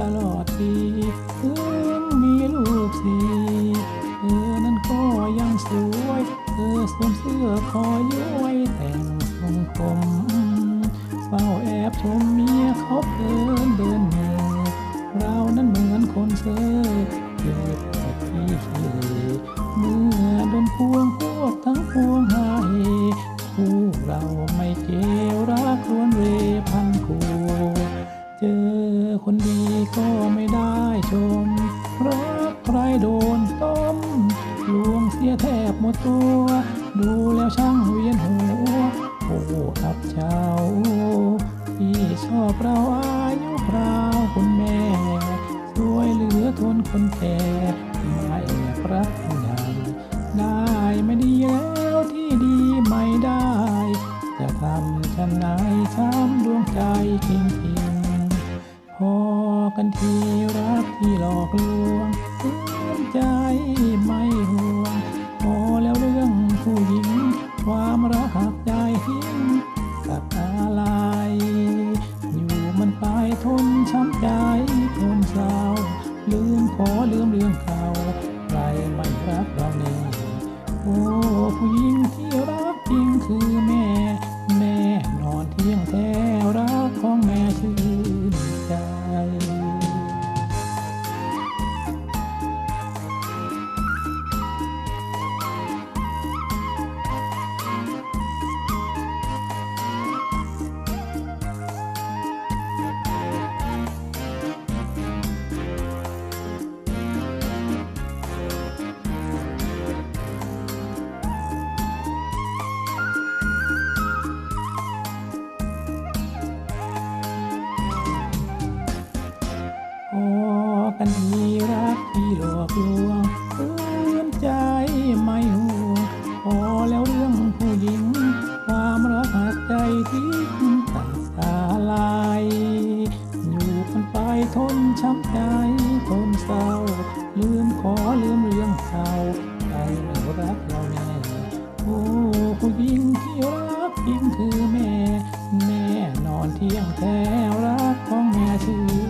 ตลอดปีถึงมีลูกสี่เธอนั้นก็ยังสวย เธอสวมเสื้อคอย้อยแต่งทรงผมเฝ้าแอบชมเมียเขาเพลินเดินเหนื่อยเรานั้นเหมือนคนเซ่อเก็บแต่ที่เหร่เมื่อโดนพวงพวกทั้งพวงหาเหคู่เราไม่เกี่ยวรักรวนเรพันคู่ คนดีก็ไม่ได้ชม รักใครโดนต้มลวงเสียแทบหมดตัว ดูแล้วช่างเวียนหัว โอ้อับเช้าที่ชอบเราอายุคราวคุณแม่สวยเหลือทนคนแก่ไม่รักใหญ่ได้ไม่ดีแล้วที่ดีไม่ได้ จะทำฉันไหนช้ำดวงใจจริง กันทีรักที่หลอกลวงเตือนใจไม่ห่วงพอแล้วเรื่องผู้หญิง ความรักหักใจทิ้งกับอะไรอยู่มันไปทนช้ำใจทนเศร้าลืมขอลืมเรื่องเก่า นมีรักที่หลอกลวงเลื่อนใจไม่หูพอแล้วเรื่องผู้หญิง ความรักหักใจที่ตัดสาลายอยู่กันไปทนช้ำใจทนเศร้า ลืมขอลืมเรื่องเศร้าใครเรารักเราแน่โอ้ผู้หญิงที่รักยิ่งคือแม่ แม่นอนเที่ยงแท้รักของแม่ชื่อ